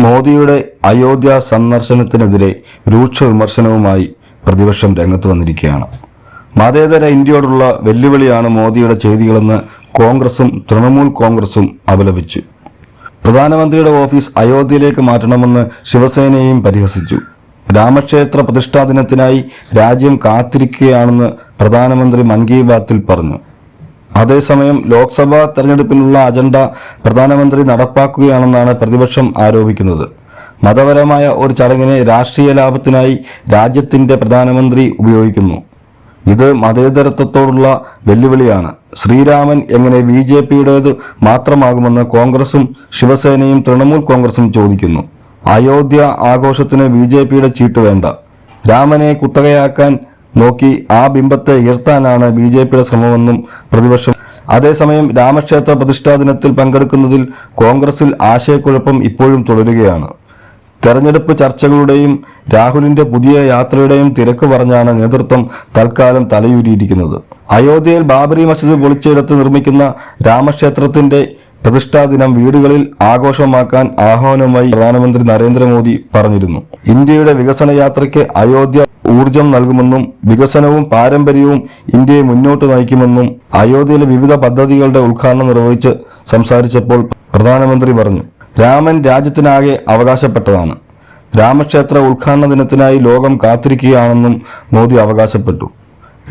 മോദിയുടെ അയോധ്യ സന്ദർശനത്തിനെതിരെ രൂക്ഷ വിമർശനവുമായി പ്രതിപക്ഷം രംഗത്ത് വന്നിരിക്കുകയാണ്. മതേതര ഇന്ത്യയോടുള്ള വെല്ലുവിളിയാണ് മോദിയുടെ ചെയ്തികളെന്ന് കോൺഗ്രസും തൃണമൂൽ കോൺഗ്രസും അപലപിച്ചു. പ്രധാനമന്ത്രിയുടെ ഓഫീസ് അയോധ്യയിലേക്ക് മാറ്റണമെന്ന് ശിവസേനയും പരിഹസിച്ചു. രാമക്ഷേത്ര പ്രതിഷ്ഠാ ദിനത്തിനായി രാജ്യം കാത്തിരിക്കുകയാണെന്ന് പ്രധാനമന്ത്രി മൻ കി ബാത്തിൽ പറഞ്ഞു. അതേസമയം ലോക്സഭാ തെരഞ്ഞെടുപ്പിനുള്ള അജണ്ട പ്രധാനമന്ത്രി നടപ്പാക്കുകയാണെന്നാണ് പ്രതിപക്ഷം ആരോപിക്കുന്നത്. മതപരമായ ഒരു ചടങ്ങിനെ രാഷ്ട്രീയ ലാഭത്തിനായി രാജ്യത്തിന്റെ പ്രധാനമന്ത്രി ഉപയോഗിക്കുന്നു. ഇത് മതേതരത്വത്തോടുള്ള വെല്ലുവിളിയാണ്. ശ്രീരാമൻ എങ്ങനെ ബി ജെ പിയുടേത് മാത്രമാകുമെന്ന് കോൺഗ്രസും ശിവസേനയും തൃണമൂൽ കോൺഗ്രസും ചോദിക്കുന്നു. അയോധ്യ ആഘോഷത്തിന് ബി ജെ പിയുടെ ചീട്ട് വേണ്ട. രാമനെ കുത്തകയാക്കാൻ നോക്കി ആ ബിംബത്തെ ഉയർത്താനാണ് ബി ജെ പിയുടെ ശ്രമമെന്നും പ്രതിപക്ഷം അതേസമയം രാമക്ഷേത്ര പ്രതിഷ്ഠാ ദിനത്തിൽ പങ്കെടുക്കുന്നതിൽ കോൺഗ്രസിൽ ആശയക്കുഴപ്പം ഇപ്പോഴും തുടരുകയാണ്. തെരഞ്ഞെടുപ്പ് ചർച്ചകളുടെയും രാഹുലിന്റെ പുതിയ യാത്രയുടെയും തിരക്ക് പറഞ്ഞാണ് നേതൃത്വം തൽക്കാലം തലയൂരിയിരിക്കുന്നത്. അയോധ്യയിൽ ബാബരി മസ്ജിദ് പൊളിച്ചെടുത്ത് നിർമ്മിക്കുന്ന രാമക്ഷേത്രത്തിന്റെ പ്രതിഷ്ഠാ ദിനം വീടുകളിൽ ആഘോഷമാക്കാൻ ആഹ്വാനവുമായി പ്രധാനമന്ത്രി നരേന്ദ്രമോദി പറഞ്ഞിരുന്നു. ഇന്ത്യയുടെ വികസന യാത്രയ്ക്ക് അയോധ്യ ഊർജം നൽകുമെന്നും വികസനവും പാരമ്പര്യവും ഇന്ത്യയെ മുന്നോട്ട് നയിക്കുമെന്നും അയോധ്യയിലെ വിവിധ പദ്ധതികളുടെ ഉദ്ഘാടനം നിർവഹിച്ച് സംസാരിച്ചപ്പോൾ പ്രധാനമന്ത്രി പറഞ്ഞു രാമൻ രാജ്യത്തിനാകെ അവകാശപ്പെട്ടതാണ്. രാമക്ഷേത്ര ഉദ്ഘാടന ദിനത്തിനായി ലോകം കാത്തിരിക്കുകയാണെന്നും മോദി അവകാശപ്പെട്ടു.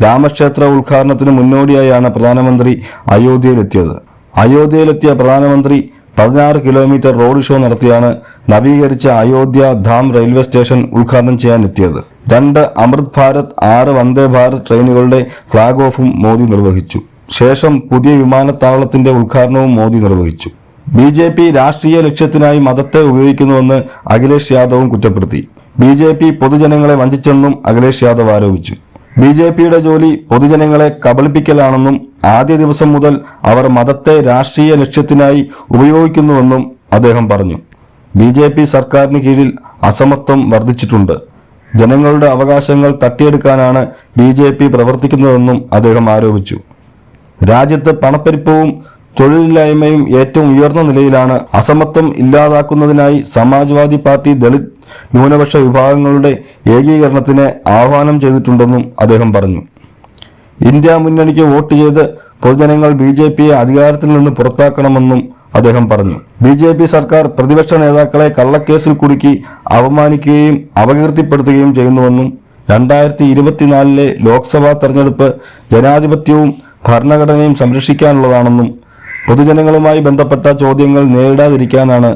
രാമക്ഷേത്ര ഉദ്ഘാടനത്തിന് മുന്നോടിയായാണ് പ്രധാനമന്ത്രി അയോധ്യയിലെത്തിയത്. അയോധ്യയിലെത്തിയ പ്രധാനമന്ത്രി പതിനാറ് കിലോമീറ്റർ റോഡ് ഷോ നടത്തിയാണ് നവീകരിച്ച അയോധ്യ ധാം റെയിൽവേ സ്റ്റേഷൻ ഉദ്ഘാടനം ചെയ്യാൻ എത്തിയത് രണ്ട് അമൃത് ഭാരത് ആറ് വന്ദേ ഭാരത് ട്രെയിനുകളുടെ ഫ്ളാഗ് ഓഫും മോദി നിർവഹിച്ചു. ശേഷം പുതിയ വിമാനത്താവളത്തിന്റെ ഉദ്ഘാടനവും മോദി നിർവഹിച്ചു. ബി ജെ പി രാഷ്ട്രീയ ലക്ഷ്യത്തിനായി മതത്തെ ഉപയോഗിക്കുന്നുവെന്ന് അഖിലേഷ് യാദവും കുറ്റപ്പെടുത്തി. ബി ജെ പി പൊതുജനങ്ങളെ വഞ്ചിച്ചെന്നും അഖിലേഷ് യാദവ് ആരോപിച്ചു. ബി ജെ പിയുടെ ജോലി പൊതുജനങ്ങളെ കബളിപ്പിക്കലാണെന്നും ആദ്യ ദിവസം മുതൽ അവർ മതത്തെ രാഷ്ട്രീയ ലക്ഷ്യത്തിനായി ഉപയോഗിക്കുന്നുവെന്നും അദ്ദേഹം പറഞ്ഞു. ബി സർക്കാരിന് കീഴിൽ അസമത്വം വർദ്ധിച്ചിട്ടുണ്ട്. ജനങ്ങളുടെ അവകാശങ്ങൾ തട്ടിയെടുക്കാനാണ് ബി ജെ പി പ്രവർത്തിക്കുന്നതെന്നും അദ്ദേഹം ആരോപിച്ചു. രാജ്യത്ത് പണപ്പെരുപ്പവും തൊഴിലില്ലായ്മയും ഏറ്റവും ഉയർന്ന നിലയിലാണ് അസമത്വം ഇല്ലാതാക്കുന്നതിനായി സമാജ്വാദി പാർട്ടി ദളിത് ന്യൂനപക്ഷ വിഭാഗങ്ങളുടെ ഏകീകരണത്തിന് ആഹ്വാനം ചെയ്തിട്ടുണ്ടെന്നും അദ്ദേഹം പറഞ്ഞു. ഇന്ത്യ മുന്നണിക്ക് വോട്ട് ചെയ്ത് പൊതുജനങ്ങൾ ബി ജെ പിയെ അധികാരത്തിൽ നിന്ന് പുറത്താക്കണമെന്നും അദ്ദേഹം പറഞ്ഞു. ബി ജെ പി സർക്കാർ പ്രതിപക്ഷ നേതാക്കളെ കള്ളക്കേസിൽ കുടുക്കി അവമാനിക്കുകയും അപകീർത്തിപ്പെടുത്തുകയും ചെയ്യുന്നുവെന്നും രണ്ടായിരത്തി ഇരുപത്തിനാലിലെ ലോക്സഭാ തെരഞ്ഞെടുപ്പ് ജനാധിപത്യവും ഭരണഘടനയും സംരക്ഷിക്കാനുള്ളതാണെന്നും പൊതുജനങ്ങളുമായി ബന്ധപ്പെട്ട ചോദ്യങ്ങൾ നേരിടാതിരിക്കാനാണ്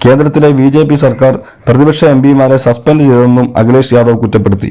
കേന്ദ്രത്തിലെ ബി സർക്കാർ പ്രതിപക്ഷ എം പിമാരെ സസ്പെൻഡ് ചെയ്തതെന്നും അഖിലേഷ് യാദവ് കുറ്റപ്പെടുത്തി.